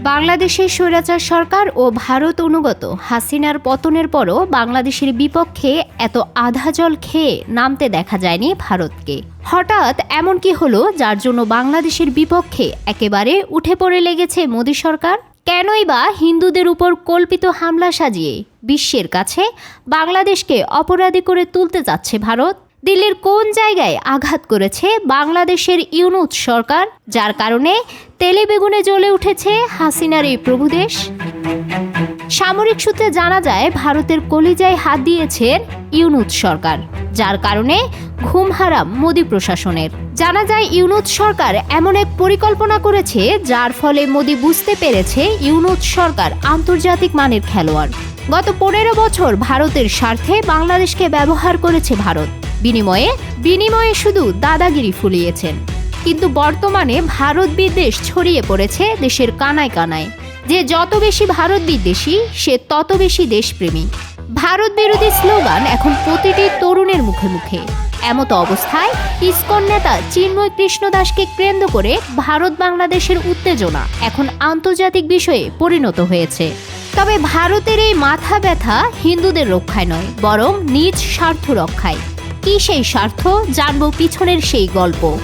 বাংলাদেশের স্বৈরাচার সরকার ও ভারত অনুগত হাসিনার পতনের পরও বাংলাদেশের বিপক্ষে এত আধা জল খেয়ে নামতে দেখা যায়নি ভারতকে। হঠাৎ এমন কি হলো যার জন্য বাংলাদেশের বিপক্ষে একেবারে উঠে পড়ে লেগেছে মোদী সরকার? কেনই বা হিন্দুদের উপর কল্পিত হামলা সাজিয়ে বিশ্বের কাছে বাংলাদেশকে অপরাধী করে তুলতে যাচ্ছে ভারত? দিল্লির কোন জায়গায় আঘাত করেছে বাংলাদেশের ইউনুস সরকার? যার কারণে তেলে বেগুনে জ্বলে উঠেছে হাসিনার এই প্রভুদেশ? সামরিক সূত্রে জানা যায়, ভারতের কলিজায় হাত দিয়েছেন ইউনুস সরকার, যার কারণে ঘুম হারাম মোদী প্রশাসনের। জানা যায়, ইউনুস সরকার এমন এক পরিকল্পনা করেছে, যার ফলে মোদী বুঝতে পেরেছে ইউনুস সরকার আন্তর্জাতিক মানের খেলোয়াড়। গত পনেরো বছর ভারতের স্বার্থে বাংলাদেশকে ব্যবহার করেছে ভারত। বিনিময়ে বিনিময়ে শুধু দাদাগিরি ফুলিয়েছেন। কিন্তু বর্তমানে ভারত বিদ্বেষ ছড়িয়ে পড়েছে দেশের কানায় কানায়। যে যত বেশি ভারত বিদ্বেষী, সে তত বেশি দেশপ্রেমী। ভারত বিরোধী স্লোগান এখন প্রতিটি তরুণের মুখে মুখে। এমত অবস্থায় ইসকন নেতা চিন্ময় কৃষ্ণ দাসকে কেন্দ্র করে ভারত বাংলাদেশের উত্তেজনা এখন আন্তর্জাতিক বিষয়ে পরিণত হয়েছে। তবে ভারতের এই মাথা ব্যথা হিন্দুদের রক্ষায় নয়, বরং নিজ স্বার্থ রক্ষায়। কি সেই স্বার্থ? জানব পিছনের সেই গল্প।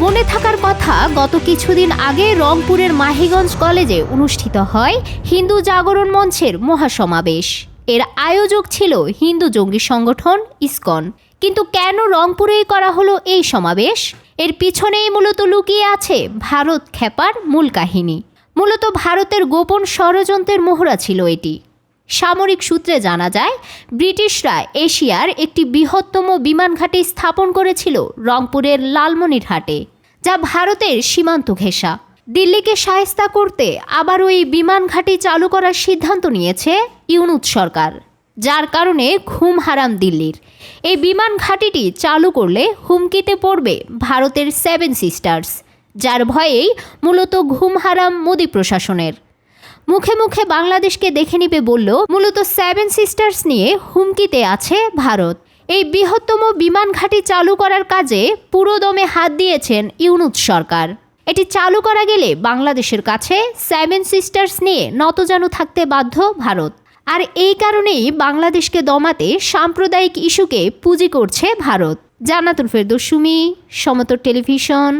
মনে থাকার কথা, গত কিছুদিন আগে রংপুরের মাহিগঞ্জ কলেজে অনুষ্ঠিত হয় হিন্দু জাগরণ মঞ্চের মহাসমাবেশ। এর আয়োজক ছিল হিন্দু জঙ্গি সংগঠন ইসকন। কিন্তু কেন রংপুরেই করা হলো এই সমাবেশ? এর পিছনেই মূলত লুকিয়ে আছে ভারত খেপার মূল কাহিনী। মূলত ভারতের গোপন ষড়যন্ত্রের মোহরা ছিল এটি। সামরিক সূত্রে জানা যায়, ব্রিটিশরা এশিয়ার একটি বৃহত্তম বিমান ঘাঁটি স্থাপন করেছিল রংপুরের লালমনিরহাটে যা ভারতের সীমান্ত ঘেঁষা। দিল্লিকে সায়স্তা করতে আবার ওই বিমান ঘাঁটি চালু করার সিদ্ধান্ত নিয়েছে ইউনুস সরকার, যার কারণে ঘুম হারাম দিল্লির। এই বিমান ঘাঁটিটি চালু করলে হুমকিতে পড়বে ভারতের সেভেন সিস্টার্স যার ভয়েই মূলত ঘুম হারাম মোদী প্রশাসনের। মুখে মুখে বাংলাদেশকে দেখে নিবে বলল, মূলত সেভেন সিস্টার্স নিয়ে হুমকিতে আছে ভারত। এই বৃহত্তম বিমান ঘাঁটি চালু করার কাজে পুরোদমে হাত দিয়েছেন ইউনুস সরকার। এটি চালু করা গেলে বাংলাদেশের কাছে সেভেন সিস্টার্স নিয়ে নতজানু থাকতে বাধ্য ভারত। আর এই কারণেই বাংলাদেশকে দমাতে সাম্প্রদায়িক ইস্যুকে পুঁজি করছে ভারত। জান্নাতুল ফেরদৌস, সুমি সমতর টেলিভিশন।